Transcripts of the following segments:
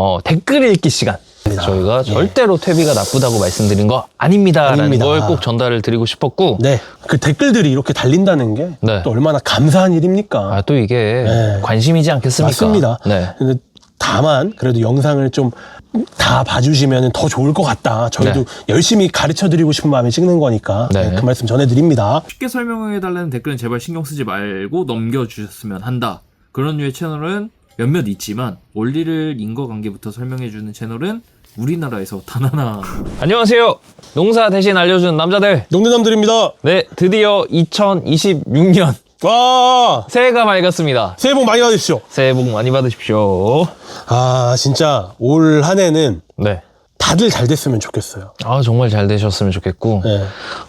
어, 댓글 읽기 시간. 저희가 예. 절대로 퇴비가 나쁘다고 말씀드린 거 아닙니다라는 아닙니다. 걸 꼭 전달을 드리고 싶었고 네. 그 댓글들이 이렇게 달린다는 게 또 네. 얼마나 감사한 일입니까? 아, 또 이게 네. 관심이지 않겠습니까? 맞습니다. 네. 근데 다만 그래도 영상을 좀 다 봐주시면 더 좋을 것 같다. 저희도 열심히 가르쳐 드리고 싶은 마음에 찍는 거니까 네. 네, 그 말씀 전해드립니다. 쉽게 설명해달라는 댓글은 제발 신경 쓰지 말고 넘겨주셨으면 한다. 그런 류의 채널은 몇몇 있지만 원리를 인과관계부터 설명해주는 채널은 우리나라에서 단 하나. 안녕하세요. 농사 대신 알려주는 남자들. 농대남들입니다. 네, 드디어 2026년 와 새해가 밝았습니다. 새해 복 많이 받으십시오. 새해 복 많이 받으십시오. 아 진짜 올 한 해는 네. 다들 잘 됐으면 좋겠어요. 아, 정말 잘 되셨으면 좋겠고, 네.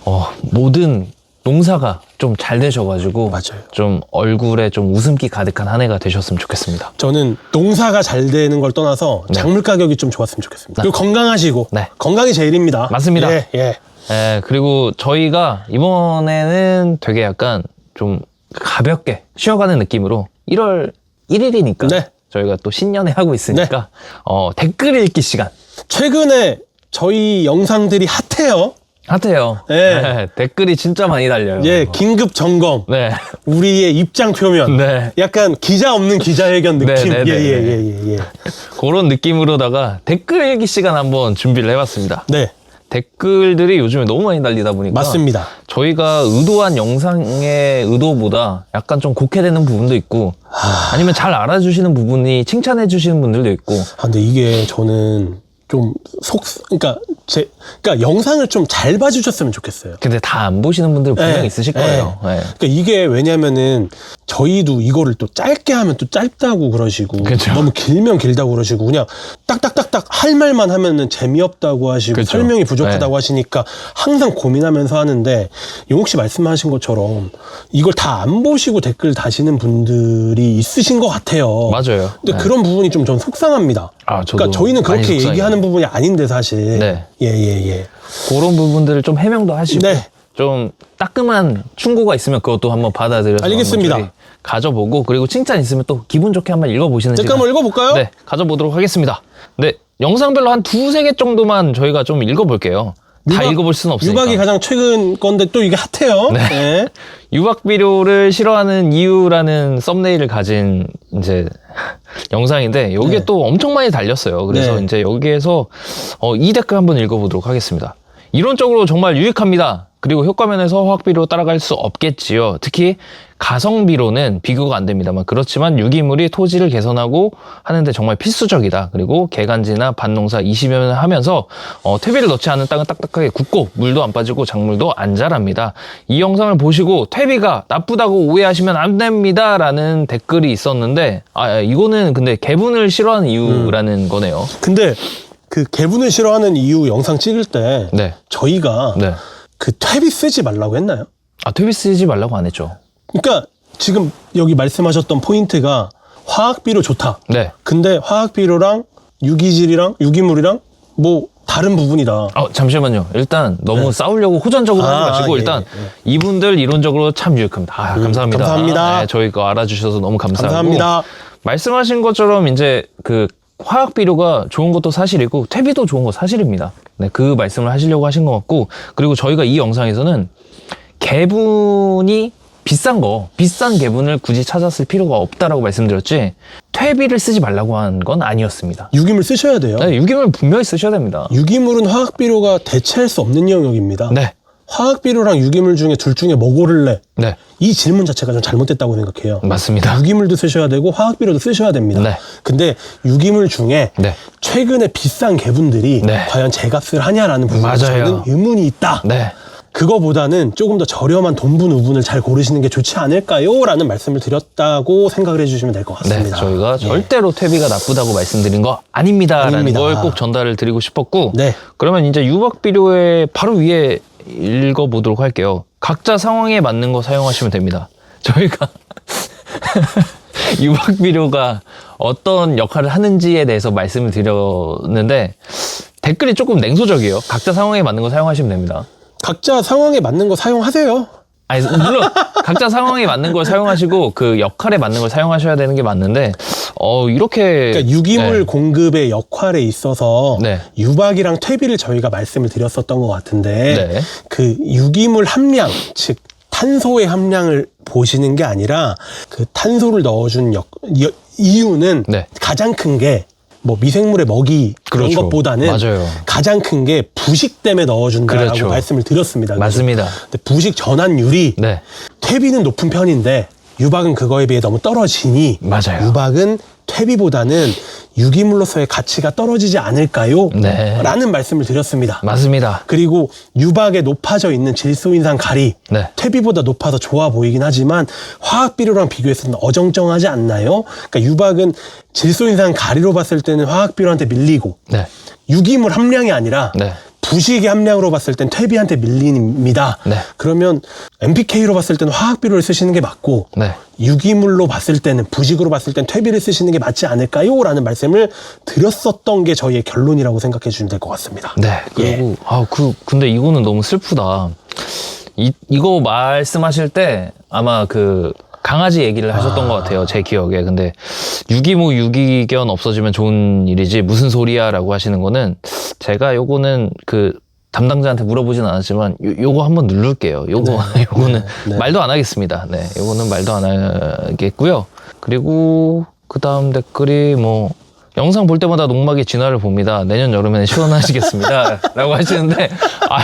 어, 모든 농사가 좀 잘 되셔가지고, 맞아요. 좀 얼굴에 좀 웃음기 가득한 한 해가 되셨으면 좋겠습니다. 저는 농사가 잘 되는 걸 떠나서 작물 가격이 좀 좋았으면 좋겠습니다. 그리고 건강하시고 네. 건강이 제일입니다. 맞습니다. 예, 예. 예, 그리고 저희가 이번에는 되게 약간 좀 가볍게 쉬어가는 느낌으로 1월 1일이니까 네. 저희가 또 신년에 하고 있으니까 어, 댓글 읽기 시간 최근에 저희 영상들이 핫해요. 핫해요. 네. 네, 댓글이 진짜 많이 달려요. 예, 긴급 점검. 네. 우리의 입장 표면. 네. 약간 기자 없는 기자회견 네, 느낌. 네, 예, 네, 예, 네. 예, 예, 예. 그런 느낌으로다가 댓글 읽기 시간 한번 준비를 해봤습니다. 네, 댓글들이 요즘에 너무 많이 달리다 보니까 맞습니다. 저희가 의도한 영상의 의도보다 약간 좀 곡해되는 부분도 있고 아니면 잘 알아주시는 부분이 칭찬해 주시는 분들도 있고 아, 근데 이게 저는 좀 속, 그러니까 제, 그러니까 영상을 좀 잘 봐주셨으면 좋겠어요. 근데 다 안 보시는 분들 분명 예, 있으실 예. 거예요. 예. 그러니까 이게 왜냐면은 저희도 이거를 또 짧게 하면 또 짧다고 그러시고 그쵸. 너무 길면 길다고 그러시고 그냥 딱딱딱딱 할 말만 하면은 재미없다고 하시고 그쵸. 설명이 부족하다고 네. 하시니까 항상 고민하면서 하는데 용욱 씨 말씀하신 것처럼 이걸 다 안 보시고 댓글 다시는 분들이 있으신 것 같아요. 맞아요. 근데 네. 그런 부분이 좀 전 속상합니다. 아, 저도 그러니까 저희는 그렇게 속상해요. 얘기하는 부분이 아닌데 사실. 네. 예, 예, 예. 그런 부분들을 좀 해명도 하시고 네. 좀 따끔한 충고가 있으면 그것도 한번 받아들여서 알겠습니다. 한번 저희 가져보고 그리고 칭찬 있으면 또 기분 좋게 한번 읽어보시는 잠깐 시간 한번 읽어볼까요? 네 가져보도록 하겠습니다. 네 영상별로 한 두세 개 정도만 저희가 좀 읽어볼게요. 다 유박- 읽어볼 수는 없으니까. 유박이 가장 최근 건데 또 이게 핫해요. 네. 네. 유박 비료를 싫어하는 이유라는 썸네일을 가진 이제 영상인데 여기에 네. 또 엄청 많이 달렸어요. 그래서 네. 이제 여기에서 어, 이 댓글 한번 읽어보도록 하겠습니다. 이론적으로 정말 유익합니다. 그리고 효과 면에서 화학 비료 따라갈 수 없겠지요. 특히 가성 비료는 비교가 안 됩니다만 그렇지만 유기물이 토지를 개선하고 하는데 정말 필수적이다. 그리고 개간지나 밭농사 20여 년 하면서 어, 퇴비를 넣지 않은 땅은 딱딱하게 굳고 물도 안 빠지고 작물도 안 자랍니다. 이 영상을 보시고 퇴비가 나쁘다고 오해하시면 안 됩니다라는 댓글이 있었는데 아 이거는 근데 개분을 싫어하는 이유라는 거네요. 근데 그 개분을 싫어하는 이유 영상 찍을 때 네. 저희가 네. 그 퇴비 쓰지 말라고 했나요? 아 퇴비 쓰지 말라고 안 했죠. 그러니까 지금 여기 말씀하셨던 포인트가 화학 비료 좋다. 네. 근데 화학 비료랑 유기질이랑 유기물이랑 뭐 다른 부분이다. 어, 잠시만요. 일단 너무 싸우려고 호전적으로 네. 아, 하지 마시고 예, 일단 예. 이분들 이론적으로 참 유익합니다. 아, 감사합니다. 감사합니다. 네, 저희 거 알아주셔서 너무 감사하고 감사합니다. 말씀하신 것처럼 이제 그 화학 비료가 좋은 것도 사실이고 퇴비도 좋은 거 사실입니다. 네, 그 말씀을 하시려고 하신 것 같고 그리고 저희가 이 영상에서는 개분이 비싼 거, 비싼 개분을 굳이 찾았을 필요가 없다라고 말씀드렸지 퇴비를 쓰지 말라고 한 건 아니었습니다. 유기물 쓰셔야 돼요. 네, 유기물 분명히 쓰셔야 됩니다. 유기물은 화학 비료가 대체할 수 없는 영역입니다. 네, 화학 비료랑 유기물 중에 둘 중에 뭐 고를래? 네, 이 질문 자체가 좀 잘못됐다고 생각해요. 맞습니다. 유기물도 쓰셔야 되고 화학 비료도 쓰셔야 됩니다. 네. 근데 유기물 중에 네. 최근에 비싼 개분들이 네. 과연 제값을 하냐라는 부분에 맞아요. 저는 의문이 있다. 네. 그거보다는 조금 더 저렴한 돈분 우분을 잘 고르시는 게 좋지 않을까요? 라는 말씀을 드렸다고 생각을 해주시면 될것 네, 같습니다. 저희가 예. 절대로 퇴비가 나쁘다고 말씀드린 거 아닙니다라는 아닙니다. 걸꼭 전달을 드리고 싶었고 네. 그러면 이제 유박 비료의 바로 위에 읽어보도록 할게요. 각자 상황에 맞는 거 사용하시면 됩니다. 저희가 유박 비료가 어떤 역할을 하는지에 대해서 말씀을 드렸는데 댓글이 조금 냉소적이에요. 각자 상황에 맞는 거 사용하시면 됩니다. 각자 상황에 맞는 거 사용하세요. 아니 물론 각자 상황에 맞는 걸 사용하시고 그 역할에 맞는 걸 사용하셔야 되는 게 맞는데 어, 이렇게. 그러니까 유기물 네. 공급의 역할에 있어서 네. 유박이랑 퇴비를 저희가 말씀을 드렸었던 것 같은데 네. 그 유기물 함량 즉 탄소의 함량을 보시는 게 아니라 그 탄소를 넣어준 역, 여- 이유는 네. 가장 큰 게 뭐 미생물의 먹이 그런 그렇죠. 것보다는 맞아요. 가장 큰 게 부식 때문에 넣어준다라고 그렇죠. 말씀을 드렸습니다. 맞습니다. 근데 부식 전환율이 네. 퇴비는 높은 편인데 유박은 그거에 비해 너무 떨어지니 맞아요. 유박은 퇴비보다는 유기물로서의 가치가 떨어지지 않을까요? 네. 라는 말씀을 드렸습니다. 맞습니다. 그리고 유박에 높아져 있는 질소인산 가리 네. 퇴비보다 높아서 좋아 보이긴 하지만 화학 비료랑 비교했을 때는 어정쩡하지 않나요? 그러니까 유박은 질소인산 가리로 봤을 때는 화학 비료한테 밀리고 네. 유기물 함량이 아니라 네. 부식의 함량으로 봤을 땐 퇴비한테 밀립니다. 네. 그러면 NPK로 봤을 때는 화학 비료를 쓰시는 게 맞고 네. 유기물로 봤을 때는 부식으로 봤을 땐 퇴비를 쓰시는 게 맞지 않을까요? 라는 말씀을 드렸었던 게 저희의 결론이라고 생각해 주시면 될 것 같습니다. 네. 그리고 아, 그 근데 이거는 너무 슬프다. 이 이거 말씀하실 때 아마 그 강아지 얘기를 하셨던 것 같아요. 제 기억에. 근데 유기무 유기견 없어지면 좋은 일이지 무슨 소리야라고 하시는 거는 제가 요거는 그 담당자한테 물어보진 않았지만 요, 요거 한번 누를게요. 요거 요거는 네. 말도 안 하겠습니다. 네. 요거는 말도 안 하겠고요. 그리고 그다음 댓글이 뭐 영상 볼 때마다 농막의 진화를 봅니다. 내년 여름에는 시원하시겠습니다. 라고 하시는데, 아,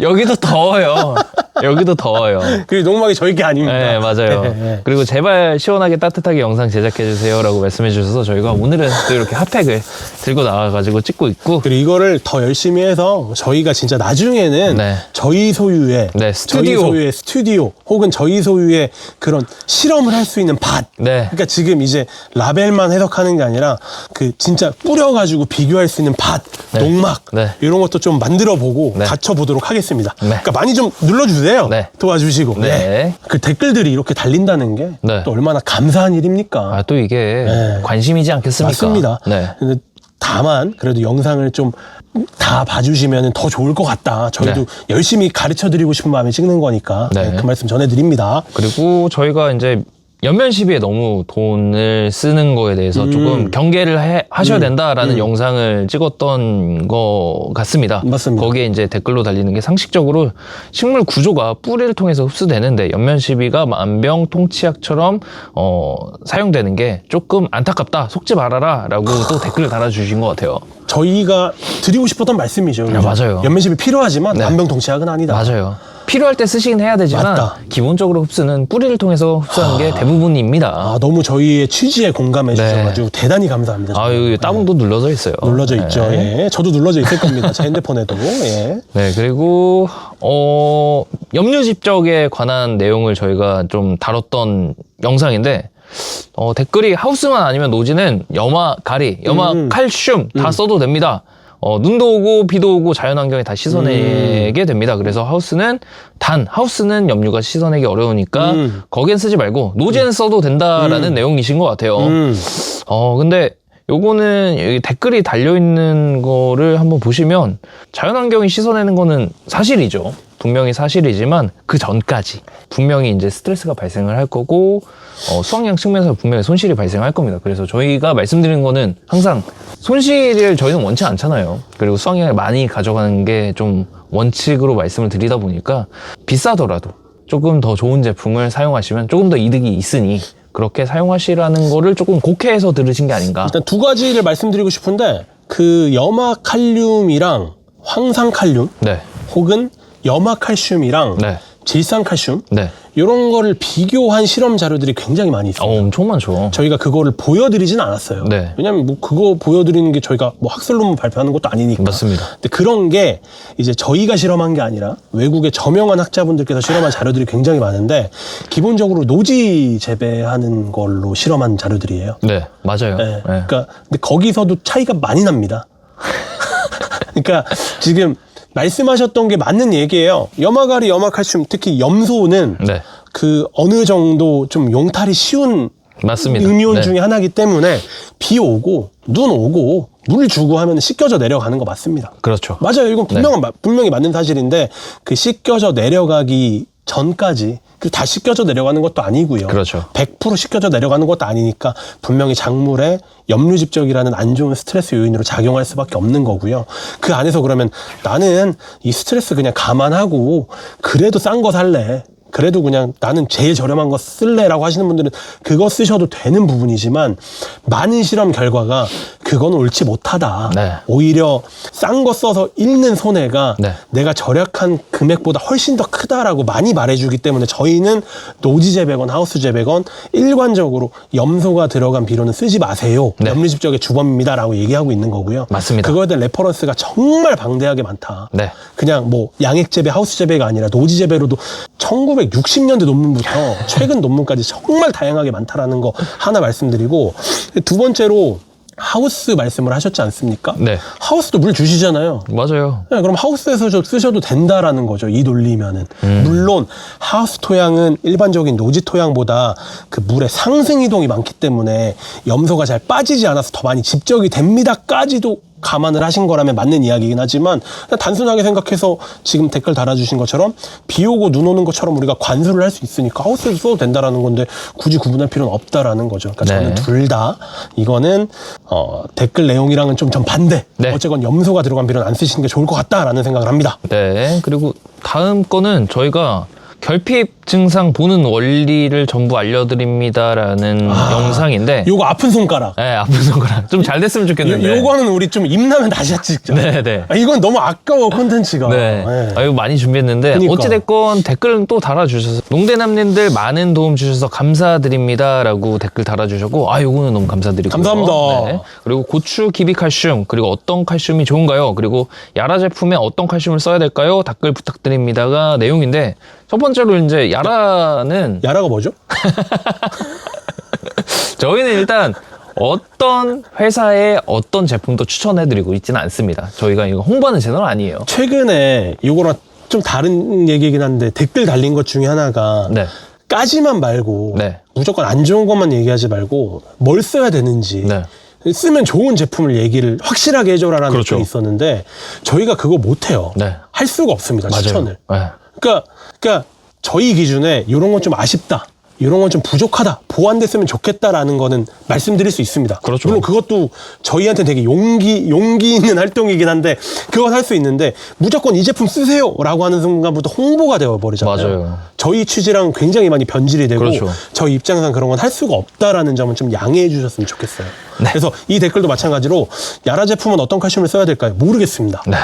여기도 더워요. 여기도 더워요. 그리고 농막이 저희 게 아닙니다. 네, 맞아요. 네. 그리고 제발 시원하게 따뜻하게 영상 제작해주세요. 라고 말씀해 주셔서 저희가 오늘은 또 이렇게 핫팩을 들고 나와가지고 찍고 있고, 그리고 이거를 더 열심히 해서 저희가 진짜 나중에는 네. 저희 소유의 네, 스튜디오. 저희 소유의 스튜디오 혹은 저희 소유의 그런 실험을 할 수 있는 밭. 네. 그러니까 지금 이제 라벨만 해석하는 게 아니라 그 진짜 뿌려가지고 비교할 수 있는 밭, 네. 농막 네. 이런 것도 좀 만들어 보고 네. 갖춰 보도록 하겠습니다. 네. 그러니까 많이 좀 눌러주세요. 네. 도와주시고. 네. 그 댓글들이 이렇게 달린다는 게 또 네. 얼마나 감사한 일입니까? 아, 또 이게 네. 관심이지 않겠습니까? 맞습니다. 네. 근데 다만 그래도 영상을 좀 다 봐주시면 더 좋을 것 같다. 저희도 네. 열심히 가르쳐 드리고 싶은 마음에 찍는 거니까 네. 네, 그 말씀 전해드립니다. 그리고 저희가 이제 연면 시비에 너무 돈을 쓰는 거에 대해서 음. 조금 경계를 해- 하셔야 된다라는 영상을 찍었던 것 같습니다. 맞습니다. 거기에 이제 댓글로 달리는 게 상식적으로 식물 구조가 뿌리를 통해서 흡수되는데 연면 시비가 만병 통치약처럼 어, 사용되는 게 조금 안타깝다. 속지 말아라라고 또 댓글을 달아주신 것 같아요. 저희가 드리고 싶었던 말씀이죠. 네, 맞아요. 연면십이 필요하지만 네. 만병통치약은 아니다. 맞아요. 필요할 때 쓰시긴 해야 되지만 맞다. 기본적으로 흡수는 뿌리를 통해서 흡수하는 게 대부분입니다. 아, 너무 저희의 취지에 공감해 네. 주셔가지고 대단히 감사합니다. 아, 여기 따봉도 눌러져 있어요. 눌러져 네. 있죠. 예. 저도 눌러져 있을 겁니다. 제 핸드폰에도. 예. 네, 그리고, 어, 염류 집적에 관한 내용을 저희가 좀 다뤘던 영상인데, 어, 댓글이 하우스만 아니면 노지는 염화, 가리, 염화, 음. 칼슘 다 써도 됩니다. 어, 눈도 오고 비도 오고 자연환경에 다 씻어내게 됩니다. 그래서 하우스는 단 하우스는 염류가 씻어내기 어려우니까 음. 거기엔 쓰지 말고 노지는 써도 된다라는 내용이신 것 같아요. 음. 어, 근데 요거는 여기 댓글이 달려있는 거를 한번 보시면 자연환경이 씻어내는 거는 사실이죠. 분명히 사실이지만 그 전까지 분명히 이제 스트레스가 발생을 할 거고 어, 수확량 측면에서 분명히 손실이 발생할 겁니다. 그래서 저희가 말씀드리는 거는 항상 손실을 저희는 원치 않잖아요. 그리고 수확량을 많이 가져가는 게 좀 원칙으로 말씀을 드리다 보니까 비싸더라도 조금 더 좋은 제품을 사용하시면 조금 더 이득이 있으니 그렇게 사용하시라는 거를 조금 곡해해서 들으신 게 아닌가. 일단 두 가지를 말씀드리고 싶은데 그 염화 칼륨이랑 황산 칼륨 네, 혹은 염화 칼슘이랑 네, 질산 칼슘 네. 이런 거를 비교한 실험 자료들이 굉장히 많이 있어요. 어, 엄청 많죠. 저희가 그거를 보여드리진 않았어요. 네. 왜냐면 뭐 그거 보여드리는 게 저희가 뭐 학술 논문 발표하는 것도 아니니까. 맞습니다. 근데 그런 게 이제 저희가 실험한 게 아니라 외국의 저명한 학자분들께서 실험한 자료들이 굉장히 많은데 기본적으로 노지 재배하는 걸로 실험한 자료들이에요. 네, 맞아요. 네. 네. 그러니까 근데 거기서도 차이가 많이 납니다. 그러니까 지금 말씀하셨던 게 맞는 얘기예요. 염화가리, 염화칼슘, 특히 염소는 네, 그 어느 정도 좀 용탈이 쉬운 맞습니다. 음이온 네. 중에 하나이기 때문에 비 오고 눈 오고 물 주고 하면 씻겨져 내려가는 거 맞습니다. 그렇죠. 맞아요. 이건 분명한 마- 분명히 맞는 사실인데 그 씻겨져 내려가기 전까지 그다 씻겨져 내려가는 것도 아니고요. 그렇죠. 100% 씻겨져 내려가는 것도 아니니까 분명히 작물에 염류집적이라는 안 좋은 스트레스 요인으로 작용할 수밖에 없는 거고요. 그 안에서 그러면 나는 이 스트레스 그냥 감안하고 그래도 싼 거 살래. 그래도 그냥 나는 제일 저렴한 거 쓸래라고 하시는 분들은 그거 쓰셔도 되는 부분이지만 많은 실험 결과가 그건 옳지 못하다. 네. 오히려 싼 거 써서 잃는 손해가 네. 내가 절약한 금액보다 훨씬 더 크다라고 많이 말해주기 때문에 저희는 노지 재배건 하우스 재배건 일관적으로 염소가 들어간 비료는 쓰지 마세요. 네. 염류집적의 주범입니다라고 얘기하고 있는 거고요. 맞습니다. 그거에 대한 레퍼런스가 정말 방대하게 많다. 네. 그냥 뭐 양액 재배, 하우스 재배가 아니라 노지 재배로도 1960년대 논문부터 최근 논문까지 정말 다양하게 많다라는 거 하나 말씀드리고 두 번째로 하우스 말씀을 하셨지 않습니까? 네. 하우스도 물 주시잖아요. 맞아요. 네, 그럼 하우스에서 저 쓰셔도 된다라는 거죠. 이 논리면은. 음. 물론 하우스 토양은 일반적인 노지 토양보다 그 물의 상승 이동이 많기 때문에 염소가 잘 빠지지 않아서 더 많이 집적이 됩니다까지도 감안을 하신 거라면 맞는 이야기긴 하지만 단순하게 생각해서 지금 댓글 달아주신 것처럼 비 오고 눈 오는 것처럼 우리가 관수를 할 수 있으니까 하우스에서 써도 된다라는 건데 굳이 구분할 필요는 없다라는 거죠. 그러니까 저는 네. 둘다 이거는 어, 댓글 내용이랑은 좀전 반대. 네. 어쨌건 염소가 들어간 비료는 안 쓰시는 게 좋을 것 같다라는 생각을 합니다. 네. 그리고 다음 거는 저희가 결핍 증상 보는 원리를 전부 알려드립니다라는 영상인데. 요거 아픈 손가락. 네, 아픈 손가락. 좀 잘 됐으면 요, 좋겠는데. 요 거는 우리 좀 입나면 다시 찍자. 네, 네. 아, 이건 너무 아까워 콘텐츠가. 네. 네. 아, 이거 많이 준비했는데 그러니까. 어찌됐건 댓글은 또 달아주셔서 농대남님들 많은 도움 주셔서 감사드립니다라고 댓글 달아주셨고 아 요거는 너무 감사드리고 감사합니다. 그리고 고추 기비 칼슘 그리고 어떤 칼슘이 좋은가요? 그리고 야라 제품에 어떤 칼슘을 써야 될까요? 댓글 부탁드립니다가 내용인데 첫 번째로 이제 야라는 야라가 뭐죠? 저희는 일단 어떤 회사의 어떤 제품도 추천해드리고 있지는 않습니다. 저희가 이거 홍보하는 채널 아니에요. 최근에 요거랑 좀 다른 얘기긴 한데 댓글 달린 것 중에 하나가 네. 까지만 말고 네. 무조건 안 좋은 것만 얘기하지 말고 뭘 써야 되는지 네. 쓰면 좋은 제품을 얘기를 확실하게 해줘라라는 그렇죠. 댓글이 있었는데 저희가 그거 못해요. 네. 할 수가 없습니다. 추천을. 네. 그러니까, 그러니까 저희 기준에 이런 건 좀 아쉽다. 이런 건 좀 부족하다. 보완됐으면 좋겠다라는 거는 말씀드릴 수 있습니다. 그렇죠. 물론 그것도 저희한테 되게 용기, 용기 있는 활동이긴 한데 그건 할 수 있는데 무조건 이 제품 쓰세요. 라고 하는 순간부터 홍보가 되어 버리잖아요. 맞아요. 저희 취지랑 굉장히 많이 변질이 되고 그렇죠. 저희 입장상 그런 건 할 수가 없다라는 점은 좀 양해해 주셨으면 좋겠어요. 네. 그래서 이 댓글도 마찬가지로 야라 제품은 어떤 칼슘을 써야 될까요? 모르겠습니다. 네.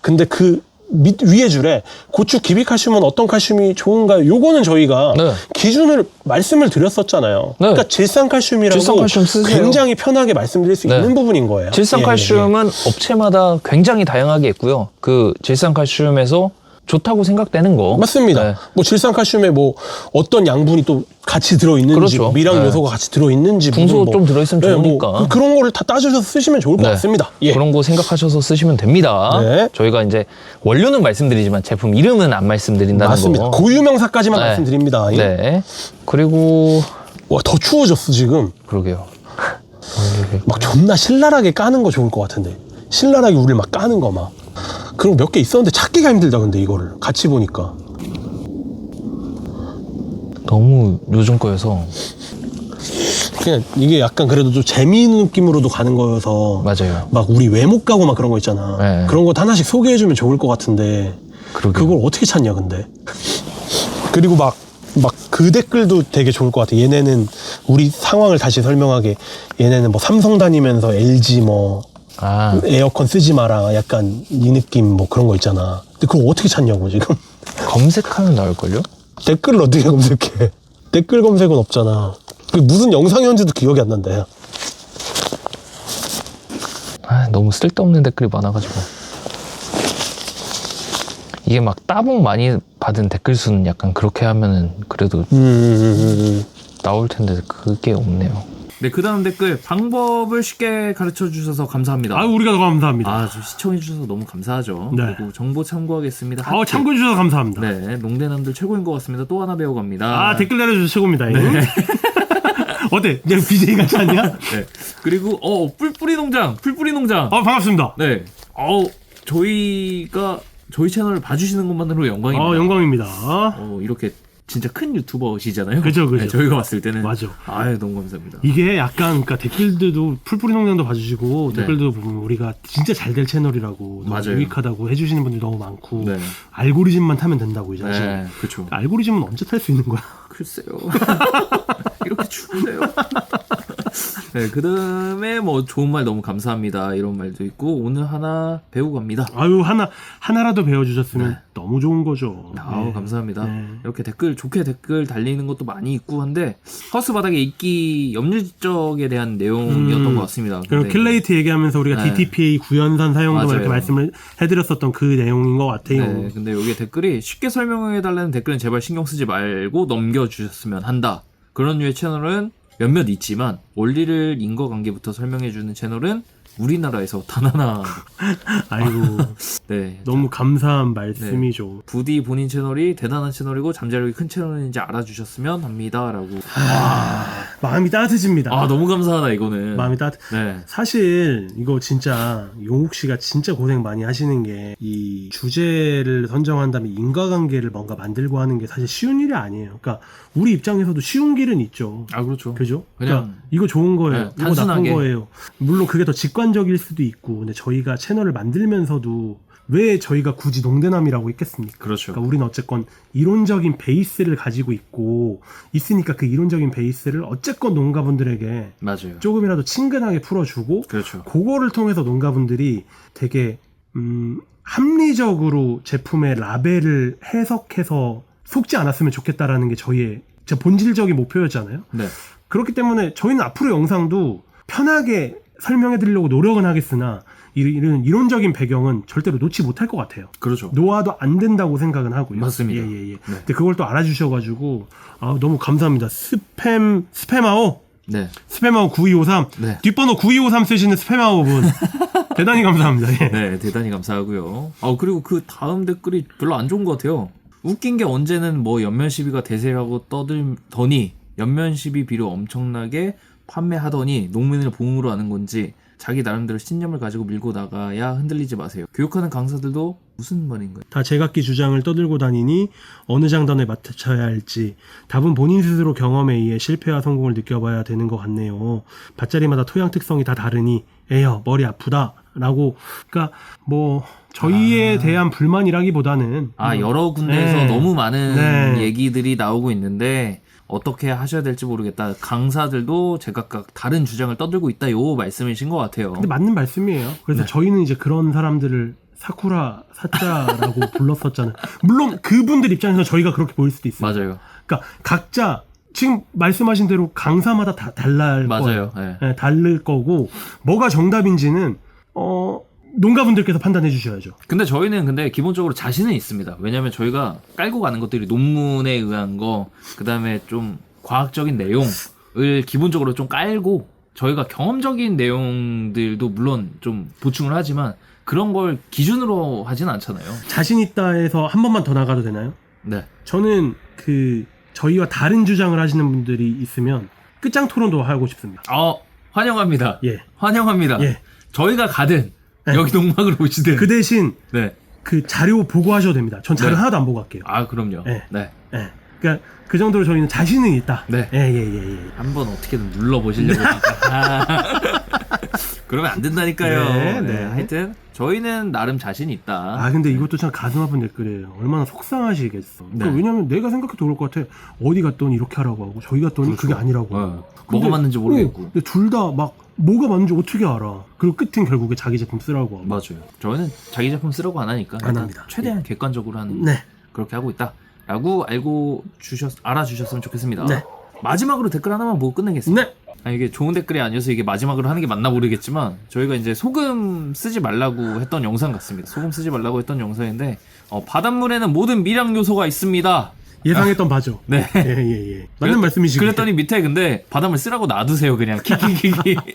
근데 그 밑, 위에 줄에 고추 기비 칼슘은 어떤 칼슘이 좋은가요? 요거는 저희가 네. 기준을 말씀을 드렸었잖아요. 네. 그러니까 질산 칼슘이라고 질산칼슘 쓰세요. 굉장히 편하게 말씀드릴 수 네. 있는 부분인 거예요. 질산 예, 예, 칼슘은 업체마다 굉장히 다양하게 있고요. 그 질산 칼슘에서 좋다고 생각되는 거. 예. 맞습니다. 네. 뭐 질산 칼슘에 뭐 어떤 양분이 또 같이 들어 있는지, 그렇죠. 미량 네. 요소가 같이 들어 있는지, 붕소 좀 들어 있으면 좋으니까. 그, 런 거를 다 따져서 쓰시면 좋을 것 네. 같습니다. 예. 그런 거 생각하셔서 쓰시면 됩니다. 네. 저희가 이제 원료는 말씀드리지만 제품 이름은 안 말씀드린다는 맞습니다. 거. 고유명사까지만 네. 말씀드립니다. 예. 네. 그리고 와, 더 추워졌어 지금. 그러게요. 막 존나 신랄하게 까는 거 좋을 것 같은데 신랄하게 우리를 막 까는 거 막 그리고 몇개 있었는데 찾기가 힘들다 근데 이거를. 같이 보니까. 너무 요즘 거여서. 그냥 이게 약간 그래도 좀 재미있는 느낌으로도 가는 거여서. 맞아요. 막 우리 외모 까고 막 그런 거 있잖아. 네. 그런 거 하나씩 소개해주면 좋을 것 같은데. 그러게요. 그걸 어떻게 찾냐 근데. 그리고 막 막 그 댓글도 되게 좋을 것 같아. 얘네는 우리 상황을 다시 설명하게. 얘네는 뭐 삼성 다니면서 LG 뭐 아, 에어컨 쓰지 마라 약간 이 느낌 뭐 그런 거 있잖아 근데 그걸 어떻게 찾냐고 지금 검색하면 나올걸요? 댓글을 어떻게 검색해 댓글 검색은 없잖아 그 무슨 영상이었는지도 기억이 안 난다 야. 아, 너무 쓸데없는 댓글이 많아가지고. 이게 막 따봉 많이 받은 댓글 수는 약간 그렇게 하면은 그래도 음, 음, 음, 음. 나올 텐데 그게 없네요. 네, 그 다음 댓글 방법을 쉽게 가르쳐 주셔서 감사합니다. 아 우리가 더 감사합니다. 아, 저 시청해 주셔서 너무 감사하죠. 네. 그리고 정보 참고하겠습니다. 어, 하트. 참고해 주셔서 감사합니다. 네, 농대남들 최고인 것 같습니다. 또 하나 배워갑니다. 아 댓글 내려주셔서 최고입니다. 이거. 어때? 그냥 BJ 같지 않냐? 네. 그리고 어 뿔뿌리 농장, 풀뿌리 농장. 어 반갑습니다. 네. 어 저희가 저희 채널을 봐주시는 것만으로 영광입니다. 어, 영광입니다. 어, 이렇게 진짜 큰 유튜버시잖아요. 그죠, 그죠. 네, 저희가 봤을 때는 맞아. 아유 너무 감사합니다. 이게 약간 그러니까 댓글들도 풀뿌리 농장도 봐주시고 네. 댓글도 보면 우리가 진짜 잘 될 채널이라고 너무 맞아요. 유익하다고 해주시는 분들이 너무 많고 네, 알고리즘만 타면 된다고 이제 사실 네, 그렇죠. 알고리즘은 언제 탈 수 있는 거야? 글쎄요. 이렇게 추운데요. 네, 그 다음에 뭐 좋은 말 너무 감사합니다. 이런 말도 있고, 오늘 하나 배우고 갑니다. 아유 하나 하나라도 배워주셨으면 네. 너무 좋은 거죠. 아우, 네. 감사합니다. 네. 이렇게 댓글, 좋게 댓글 달리는 것도 많이 있고 한데, 하우스 바닥에 있기 염려지적에 대한 내용이었던 음. 것 같습니다. 그리고 킬레이트 얘기하면서 우리가 네. DTPA 구연산 사용도 맞아요. 이렇게 말씀을 해드렸었던 그 내용인 것 같아요. 네, 근데 여기 댓글이 쉽게 설명해달라는 댓글은 제발 신경 쓰지 말고 넘겨주셨으면 한다. 그런 류의 채널은 몇몇 있지만 원리를 인과관계부터 설명해주는 채널은 우리나라에서 단 하나. 아이고 네. 너무 감사한 말씀이죠. 부디 본인 채널이 대단한 채널이고 잠재력이 큰 채널인지 알아주셨으면 합니다라고. 마음이 따뜻해집니다. 아 너무 감사하다 이거는. 마음이 따뜻. 네. 사실 이거 진짜 용욱 씨가 진짜 고생 많이 하시는 게 이 주제를 선정한 다음에 인과관계를 뭔가 만들고 하는 게 사실 쉬운 일이 아니에요. 그러니까 우리 입장에서도 쉬운 길은 있죠. 아 그렇죠. 그죠? 그냥- 그러니까 이거 좋은 거예요. 네, 이거 나쁜 단순하게. 거예요. 물론 그게 더 직관 적일 수도 있고, 근데 저희가 채널을 만들면서도 왜 저희가 굳이 농대남이라고 했겠습니까? 그렇죠. 그러니까 우리는 어쨌건 이론적인 베이스를 가지고 있고 있으니까 그 이론적인 베이스를 어쨌건 농가분들에게 맞아요. 조금이라도 친근하게 풀어주고 그렇죠. 그거를 통해서 농가분들이 되게 음, 합리적으로 제품의 라벨을 해석해서 속지 않았으면 좋겠다라는 게 저희의 진짜 본질적인 목표였잖아요. 네. 그렇기 때문에 저희는 앞으로 영상도 편하게 설명해 드리려고 노력은 하겠으나 이- 이런 이론적인 배경은 절대로 놓지 못할 것 같아요. 그렇죠. 놓아도 안 된다고 생각은 하고요. 맞습니다. 예, 예, 예. 네. 근데 그걸 또 알아주셔가지고 아, 너무 감사합니다. 스팸 스팸아오 네. 스팸아오 9253 네. 뒷번호 9253 쓰시는 스팸아오 분 대단히 감사합니다. 예. 네, 대단히 감사하고요. 아 그리고 그 다음 댓글이 별로 안 좋은 것 같아요. 웃긴 게 언제는 뭐 연면 시비가 대세라고 떠들더니 연면 시비 비로 엄청나게 판매하더니 농민을 봉으로 하는 건지 자기 나름대로 신념을 가지고 밀고 나가야 흔들리지 마세요. 교육하는 강사들도 무슨 말인가요? 다 제각기 주장을 떠들고 다니니 어느 장단에 맞춰야 할지 답은 본인 스스로 경험에 의해 실패와 성공을 느껴봐야 되는 것 같네요. 밭자리마다 토양 특성이 다 다르니 에여 머리 아프다 라고 그러니까 뭐 저희에 대한 불만이라기보다는 아 음, 여러 군데에서 네. 너무 많은 네. 얘기들이 나오고 있는데 어떻게 하셔야 될지 모르겠다. 강사들도 제각각 다른 주장을 떠들고 있다. 요 말씀이신 것 같아요. 근데 맞는 말씀이에요. 그래서 네. 저희는 이제 그런 사람들을 사쿠라 사자라고 불렀었잖아요. 물론 그분들 입장에서 저희가 그렇게 보일 수도 있어요. 맞아요. 그러니까 각자 지금 말씀하신 대로 강사마다 다 달랄 거예요. 맞아요. 네. 네, 다를 거고 뭐가 정답인지는 어 농가분들께서 판단해 주셔야죠. 근데 저희는 근데 기본적으로 자신은 있습니다. 왜냐하면 저희가 깔고 가는 것들이 논문에 의한 거, 그 다음에 좀 과학적인 내용을 기본적으로 좀 깔고 저희가 경험적인 내용들도 물론 좀 보충을 하지만 그런 걸 기준으로 하진 않잖아요. 자신 있다 해서 한 번만 더 나가도 되나요? 네. 저는 그 저희와 다른 주장을 하시는 분들이 있으면 끝장 토론도 하고 싶습니다. 어, 환영합니다. 예. 환영합니다. 예. 저희가 가든 네. 여기 농막을 오시든. 그 대신 네. 그 자료 보고하셔도 됩니다. 전 자료 네. 하나도 안 보고 갈게요. 아, 그럼요. 네. 네. 예. 그러니까 그 정도로 저희는 자신은 있다. 네. 예, 예, 예, 예. 한번 어떻게든 눌러 보시려고 진짜. 그러면 안 된다니까요. 네, 네, 네. 하여튼 저희는 나름 자신 있다. 아 근데 이것도 참 가슴 아픈 댓글이에요. 얼마나 속상하시겠어. 그러니까 네. 왜냐면 내가 생각해도 그럴 것 같아. 어디 갔더니 이렇게 하라고 하고 저희 갔더니 그게 아니라고. 하고. 어, 뭐가 맞는지 모르겠고. 근데 둘 다 막 뭐가 맞는지 어떻게 알아? 그리고 끝은 결국에 자기 제품 쓰라고 하고. 맞아요. 저희는 자기 제품 쓰라고 안 하니까 안 합니다. 최대한 객관적으로 하는 네. 그렇게 하고 있다라고 알고 주셨 알아주셨으면 좋겠습니다. 네. 마지막으로 댓글 하나만 보고 끝내겠습니다. 네. 아, 이게 좋은 댓글이 아니어서 이게 마지막으로 하는 게 맞나 모르겠지만 저희가 이제 소금 쓰지 말라고 했던 영상 같습니다. 소금 쓰지 말라고 했던 영상인데 어, 바닷물에는 모든 미량 요소가 있습니다. 예상했던 바죠. 네. 예, 예, 예. 맞는 말씀이시고. 그랬더니 밑에 근데 바닷물 쓰라고 놔두세요 그냥 키키키키.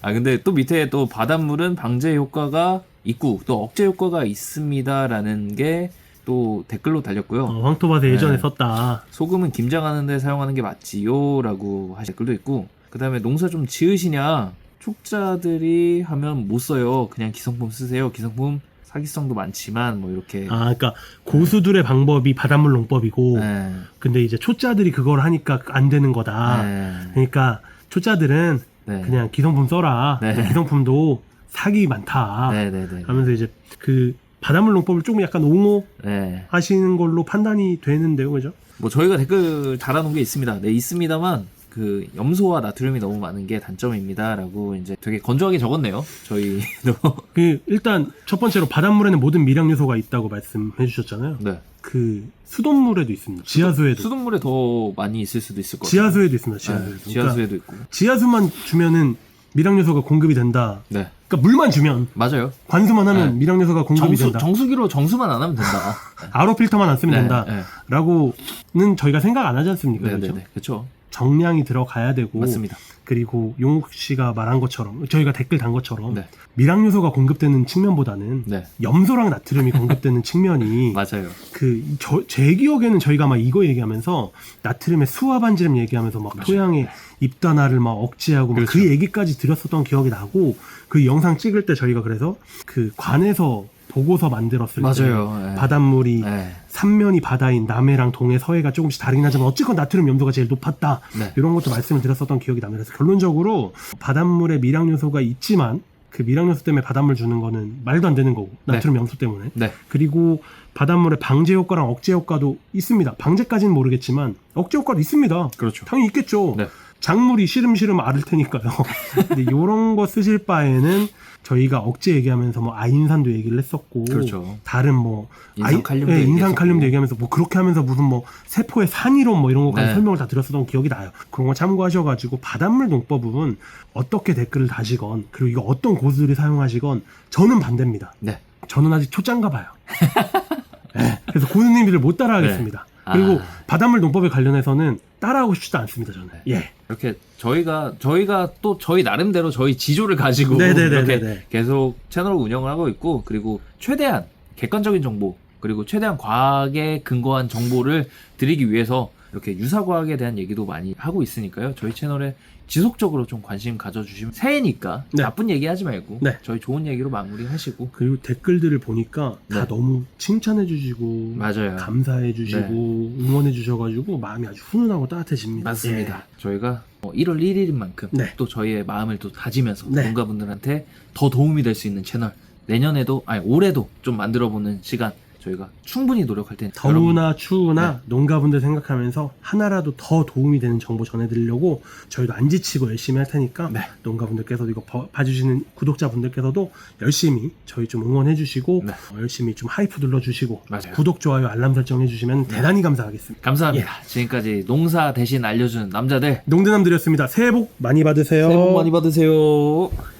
아 근데 또 밑에 또 바닷물은 방제 효과가 있고 또 억제 효과가 있습니다라는 게 또 댓글로 달렸고요. 어, 황토밭에 예전에 네. 썼다. 소금은 김장하는데 사용하는 게 맞지요라고 하신 댓글도 있고 그 다음에 농사 좀 지으시냐 촉자들이 하면 못 써요. 그냥 기성품 쓰세요. 기성품 사기성도 많지만 뭐 이렇게 아, 그러니까 고수들의 방법이 바닷물 농법이고, 네. 근데 이제 초짜들이 그걸 하니까 안 되는 거다. 네. 그러니까 초짜들은 네. 그냥 기성품 써라. 네. 기성품도 사기 많다. 네, 네, 네. 하면서 이제 그 바닷물 농법을 조금 약간 옹호하시는 네. 걸로 판단이 되는데요, 그죠? 뭐 저희가 댓글 달아놓은 게 있습니다. 네, 있습니다만 그 염소와 나트륨이 너무 많은 게 단점입니다라고 이제 되게 건조하게 적었네요. 저희도 그 일단 첫 번째로 바닷물에는 모든 미량 요소가 있다고 말씀해 주셨잖아요. 네. 그 수돗물에도 있습니다. 지하수에도. 수돗물에 더 많이 있을 수도 있을 것 같아요. 지하수에도 있습니다. 지하수에도. 네, 지하수에도 있고. 지하수만 주면은 미량 요소가 공급이 된다. 네, 그러니까 물만 주면 맞아요. 관수만 하면 네. 미량 요소가 공급이 정수 된다. 정수기로 정수만 안 하면 된다. RO 필터만 안 쓰면 네, 된다. 네. 라고는 저희가 생각 안 하지 않습니까? 네, 네, 그렇죠? 네, 그렇죠. 정량이 들어가야 되고 맞습니다. 그리고 용욱 씨가 말한 것처럼 저희가 댓글 단 것처럼 네, 미량 요소가 공급되는 측면보다는 네, 염소랑 나트륨이 공급되는 측면이 맞아요. 그제 기억에는 저희가 막 이거 얘기하면서 나트륨의 수화 반지름 얘기하면서 막 토양의 입단화를 막 억제하고 막그 그렇죠. 얘기까지 드렸었던 기억이 나고 그 영상 찍을 때 저희가 그래서 그 관에서 보고서 만들었을 맞아요. 때 네. 바닷물이 네, 삼면이 바다인 남해랑 동해 서해가 조금씩 다르긴 하지만 어쨌건 나트륨 염도가 제일 높았다 네. 이런 것도 말씀을 드렸었던 기억이 납니다. 그래서 결론적으로 바닷물에 미량 요소가 있지만 그 미량 요소 때문에 바닷물 주는 거는 말도 안 되는 거고 나트륨 염소 때문에 네, 그리고 바닷물에 방제 효과랑 억제 효과도 있습니다. 방제까지는 모르겠지만 억제 효과도 있습니다. 그렇죠. 당연히 있겠죠. 네. 작물이 시름시름 앓을 테니까요. 근데 이런 거 쓰실 바에는 저희가 억제 얘기하면서 뭐 아인산도 얘기를 했었고 그렇죠. 다른 뭐 인산 아이- 칼륨도 네, 인산. 칼륨도 얘기하면서 뭐 그렇게 하면서 무슨 뭐 세포의 산이론 뭐 이런 거까지 네. 설명을 다 드렸었던 기억이 나요. 그런 거 참고하셔가지고 바닷물 농법은 어떻게 댓글을 다시건 그리고 이거 어떤 고수들이 사용하시건 저는 반대입니다. 네. 저는 아직 초짜인가 봐요. 네, 그래서 고수님들을 못 따라하겠습니다. 네. 그리고 아. 바닷물 농법에 관련해서는 따라하고 싶지도 않습니다. 저는. 예. 이렇게 저희가 저희가 또 저희 나름대로 저희 지조를 가지고 네네네네네. 이렇게 계속 채널을 운영을 하고 있고 그리고 최대한 객관적인 정보 그리고 최대한 과학에 근거한 정보를 드리기 위해서 이렇게 유사 과학에 대한 얘기도 많이 하고 있으니까요. 저희 채널에 지속적으로 좀 관심 가져주시면 새해니까 네. 나쁜 얘기 하지 말고 네. 저희 좋은 얘기로 마무리하시고 그리고 댓글들을 보니까 다 네. 너무 칭찬해 주시고 맞아요. 감사해 주시고 응원해 주셔가지고 마음이 아주 훈훈하고 따뜻해집니다. 맞습니다. 저희가 어, 1월 1일인 만큼 네. 또 저희의 마음을 또 다지면서 네. 농가분들한테 더 도움이 될 수 있는 채널 내년에도 아니 올해도 좀 만들어 보는 시간 저희가 충분히 노력할 테니 예. 더우나 추우나 농가분들 생각하면서 하나라도 더 도움이 되는 정보 전해드리려고 저희도 안 지치고 열심히 할 테니까 네. 농가분들께서도 이거 봐- 봐주시는 구독자분들께서도 열심히 저희 좀 응원해주시고 네. 어, 열심히 좀 하이프 눌러주시고 맞아요. 구독 좋아요 알람 설정 해주시면 대단히 감사하겠습니다. 감사합니다. 예. 지금까지 농사 대신 알려주는 남자들 농대남들이었습니다. 새해 복 많이 받으세요. 새해 복 많이 받으세요.